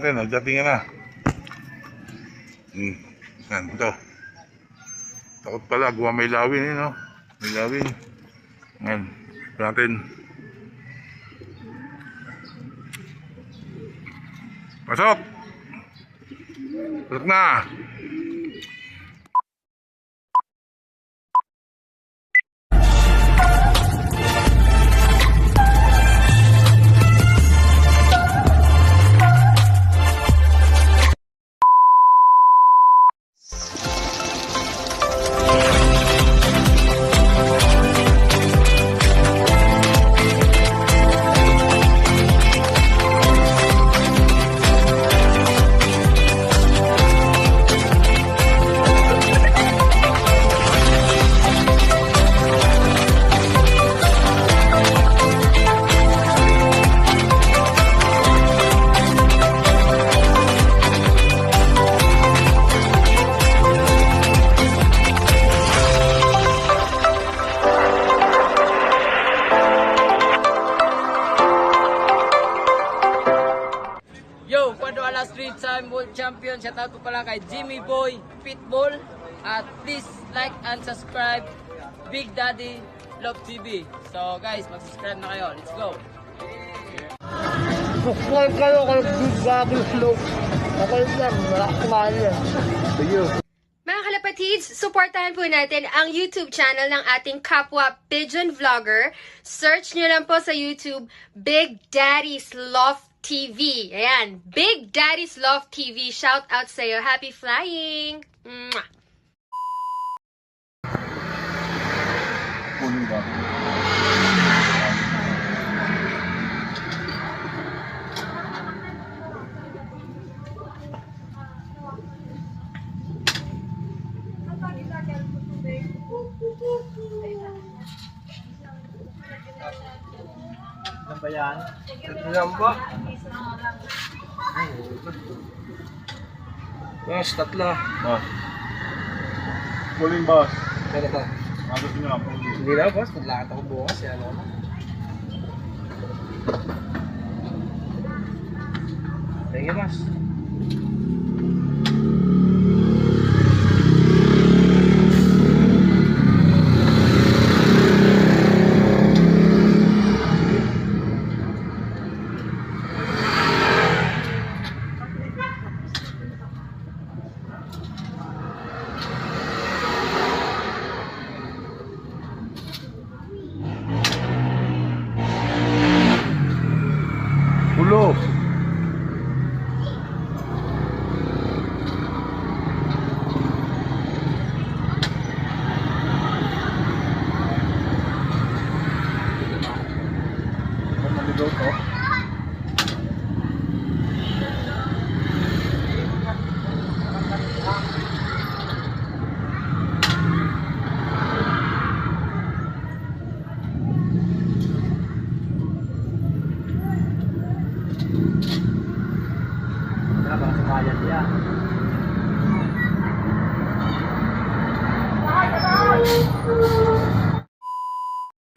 Ayan, nagdating na. Hmm. Yan, ito. Takot pala, gawa may lawin eh, no? May lawin. Yan. Ito natin. Pasok! Pasok na! Daddy Love TV. So guys, mag-subscribe na kayo. Let's go. Subscribe kayo kay Big Daddy Slow. Ako lang, wala kumain yan. Mga kalapatids, supportahan po natin ang YouTube channel ng ating kapwa Pigeon Vlogger. Search nyo lang po sa YouTube, Big Daddy's Love TV. Ayan, Big Daddy's Love TV. Shout out sa'yo. Happy flying! Mwah! Yan ba? Yes, tatlo. Oh. Puling boss. Pero to. Ano nyo? Puling. Hindi na, boss. Maglakad ako bukas. Yan ako na. Thank you, boss.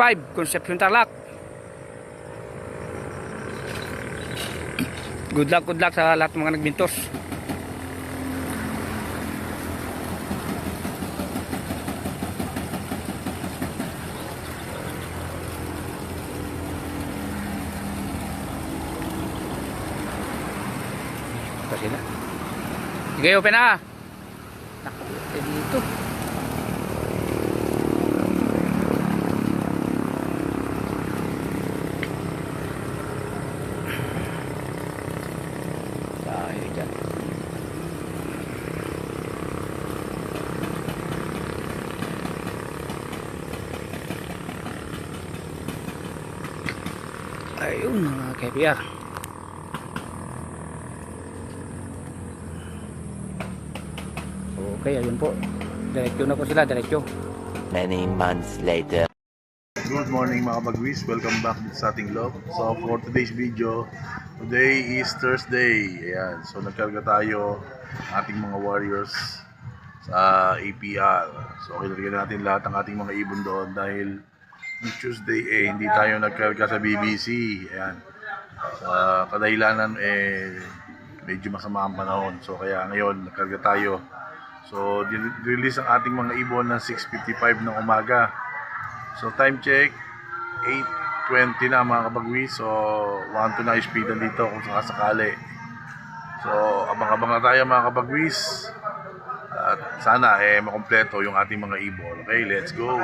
5, Concepcion Tarlac. Good luck, good luck sa lahat ng mga nagbintos. Kasi open na. Ayun mga KPR. Okay, ayun po. Diretso na po sila, diretso. Many months later. Good morning mga bagwis, welcome back sa ating vlog. So for today's video, today is Thursday. Ayan, so nagkarga tayo ating mga warriors sa APR. So kinarga natin lahat ng ating mga ibon doon dahil Tuesday eh hindi tayo nagkarga sa BBC. Ayan. Sa kadahilanan eh medyo masama ang panahon. So kaya ngayon, nakarga tayo. So, release ang ating mga ibon ng 6.55 ng umaga. So, time check, 8.20 na mga kabagwi. So, 1 to na speedan dito kung sakasakali. So, abang-abang na tayo mga kabagwis. At sana eh makompleto yung ating mga ibon. Okay, let's go.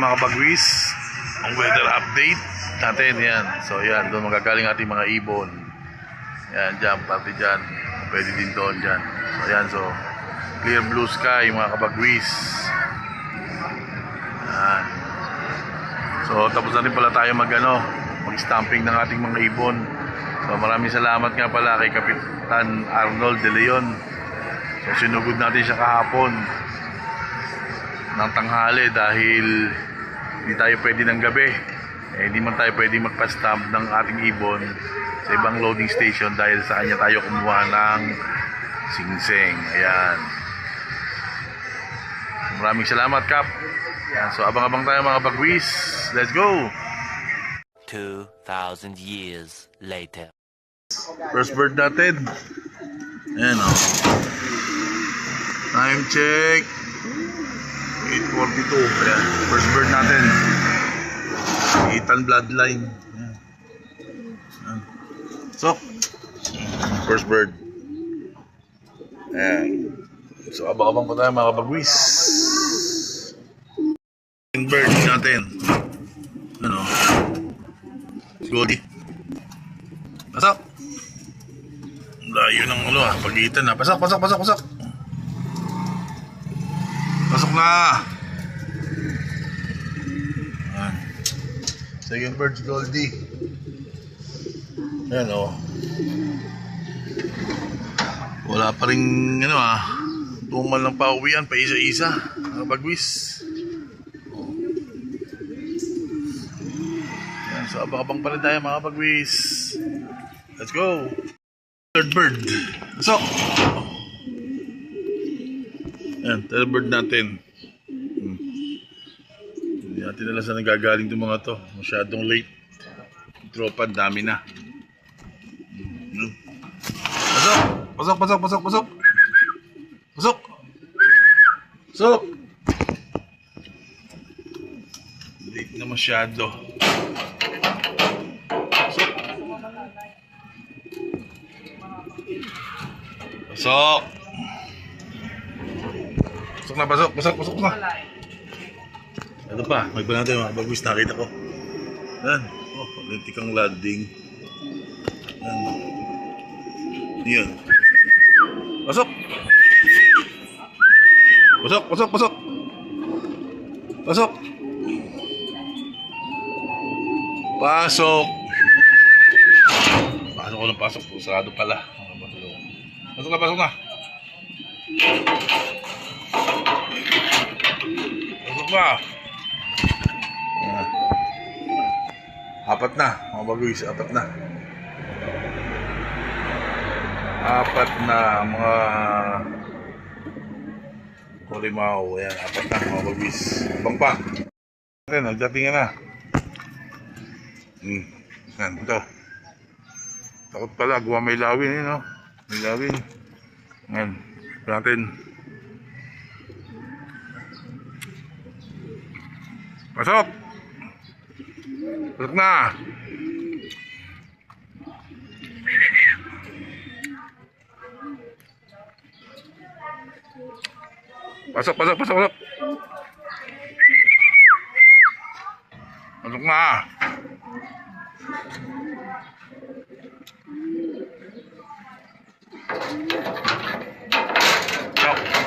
Mga kabagwis, ang weather update natin yan. So, yan, doon magagaling ating mga ibon. Yan, dyan, pati dyan. Pwede din doon dyan. So, yan, so, clear blue sky, mga kabagwis. Yan. So, tapos na pala tayo mag, ano, mag-stamping ng ating mga ibon. So, maraming salamat nga pala kay Kapitan Arnold De Leon. So, sinugod natin siya kahapon ng tanghali dahil hindi tayo pwede ng gabi. Eh, hindi man tayo pwede magpa-stamp ng ating ibon sa ibang loading station dahil sa kanya tayo kumuha ng singseng. Ayan. Maraming salamat, Kap. Ayan, so, abang-abang tayo mga bagwis. Let's go! 2,000 years later. First bird natin. Ayan o. Time check. 8.42. Ayan. First bird natin. Ethan Bloodline. Ayan. So, first bird. Ayan. So, abang-abang pa tayo mga kabagwis. Second bird natin. Ano? Goldie. Pasok! Layo ng ulo ah, pagitan na. Pasok, pasok, pasok, pasok! Pasok na! Ayan. Second bird si Goldie. Ayan o. Oh. Wala pa rin ano ah. Tumal ng pauwian, pa isa-isa. Bagwis. Ayan, so abang-abang pa tayo mga bagwis. Let's go! Third bird. So, Ayan, third bird natin. Hmm. Hindi natin alam saan nagagaling itong mga to. Masyadong late. Tropa, dami na. Hmm. Pasok! Pasok, pasok, pasok, pasok! Pasok! Pasok! Late na masyado. Pasok! Pasok! Na, pasok, pasok, pasok na. Ito pa, may pa natin mga bagus nakita ko. Yan. Oh, lintik ang landing. Yan. Yan. Pasok! Pasok, pasok, pasok! Pasok! Pasok! Pasok ko ng pasok. Sarado pala. Pasok na, pasok na. Pasok na. Ayan. Apat na. Mga baguys, apat na. Apat na mga Kolimao. Ayan, apat na mga baguys. Ibang pa. Ayan, nagdating na. Hmm. Yan, ito. Takot pala, gawa may lawin eh, no? May lawin. Yan. Ito natin. Pasok! Pasok na! Pasok, pasok, pasok, pasok! Pasok na! Pasok!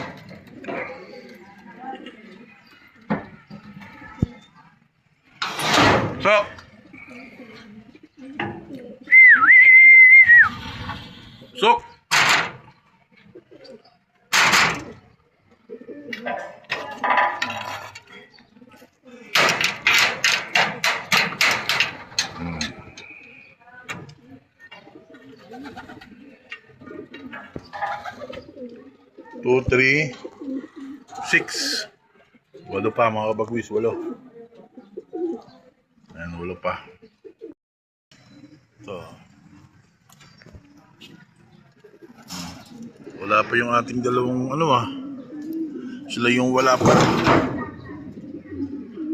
Pasok! Pasok! Two, three, six. Walo pa mga kabagwis, walo. Ayan, walo pa. So, to. Wala pa yung ating dalawang ano ah. Sila yung wala pa.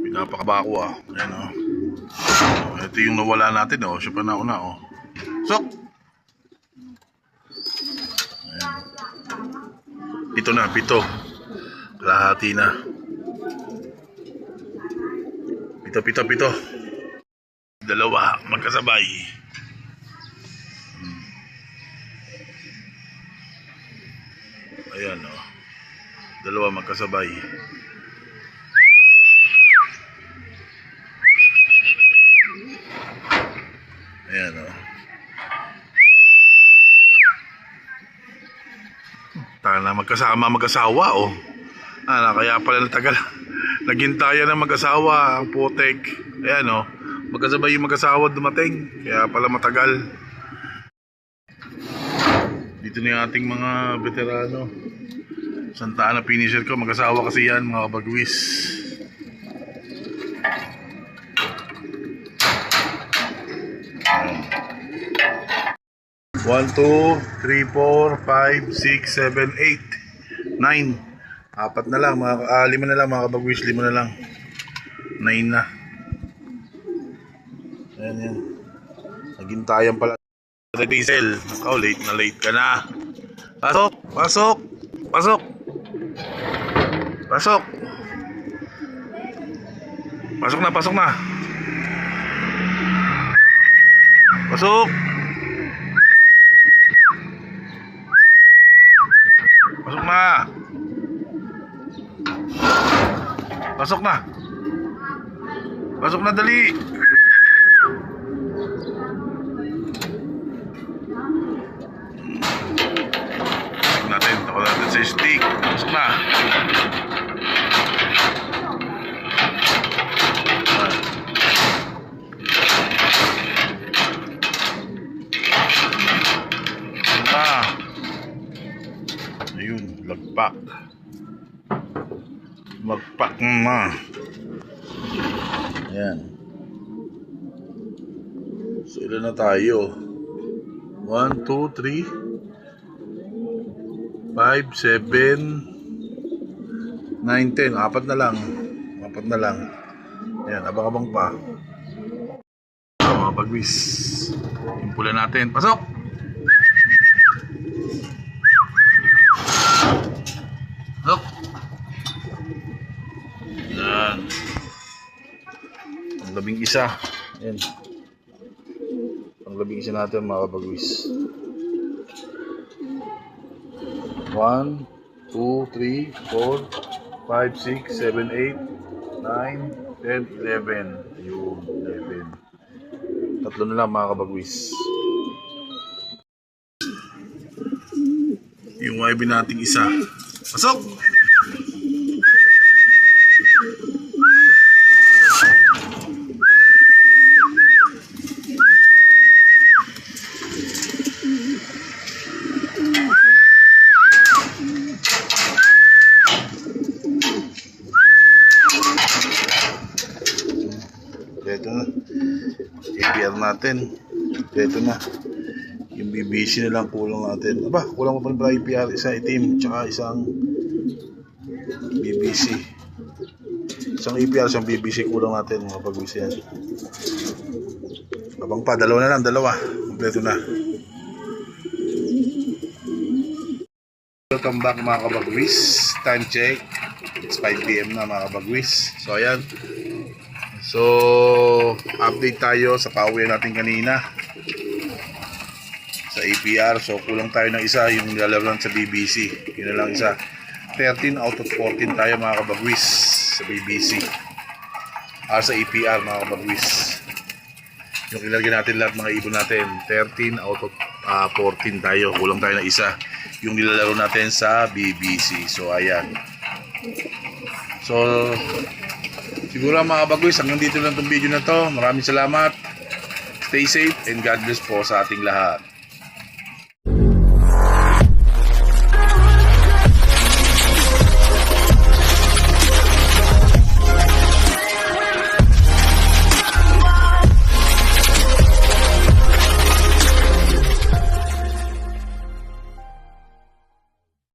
Pinapakaba ko ah. Ayan oh. Ito yung nawala natin oh. Siya pa nauna oh. Sok! Ayan. Pito na, pito. Kalahati na. Pito, pito, pito. Dalawa, magkasabay. Ayan oh. Dalawa magkasabay. Ayan oh. Taka na magkasama mag-asawa oh. Ah, kaya pala natagal. Naghintayan ng mag-asawa ang putek. Ayan oh. Magkasabay yung mag-asawa dumating. Kaya pala matagal. Dito na yung ating mga veterano. Santa Ana finisher ko. Mag-asawa kasi yan mga kabagwis. One, two, three, four, five, six, seven, eight, nine. Apat na lang, mga, ah, lima na lang mga kabagwis, lima na lang. Nine na. Ayan yan. Naghintayan pala. Sa diesel. Ikaw, late na late ka na. Pasok! Pasok! Pasok! Pasok! Pasok na, pasok na. Pasok! Pasok na! Pasok na! Pasok na, dali! Pasok natin, ako natin sa stick. Pasok na! Na! Ayun, lagpak. Magpak na. Ayan. So, ilan na tayo? 1, 2, 3, 5, 7, 9, 10. Apat na lang. Apat na lang. Ayan, abang-abang pa. Mga bagwis. Impula natin. Pasok! Pasok! Yan. Ang labing isa. Yan. Ang labing isa natin mga kabagwis. 1, 2, 3, 4, 5, 6, 7, 8, 9, 10, 11. Ayun, 11. Tatlo na lang mga kabagwis. Yung YB nating isa. Pasok! Ito na. APR natin. Ito na. Yung BBC na lang kulang natin. Aba, kulang pa pala APR. Isang itim, tsaka isang BBC. Isang APR, isang BBC kulang natin mga pag yan. Abang pa, dalawa na lang, dalawa. Kompleto na. Welcome back mga kabagwis. Time check. It's 5pm na mga kabagwis. So ayan. So, update tayo sa pauwi natin kanina sa APR. So, kulang tayo ng isa yung nilalaban sa BBC. Yun na lang isa. 13 out of 14 tayo mga kabagwis sa BBC. Ah, sa APR mga kabagwis. Yung ilalagay natin lahat mga ibon natin. 13 out of ah, 14 tayo. Kulang tayo ng isa. Yung nilalaro natin sa BBC. So, ayan. So, Siguro mga kabagwis, hanggang dito lang itong video na to. Maraming salamat. Stay safe and God bless po sa ating lahat.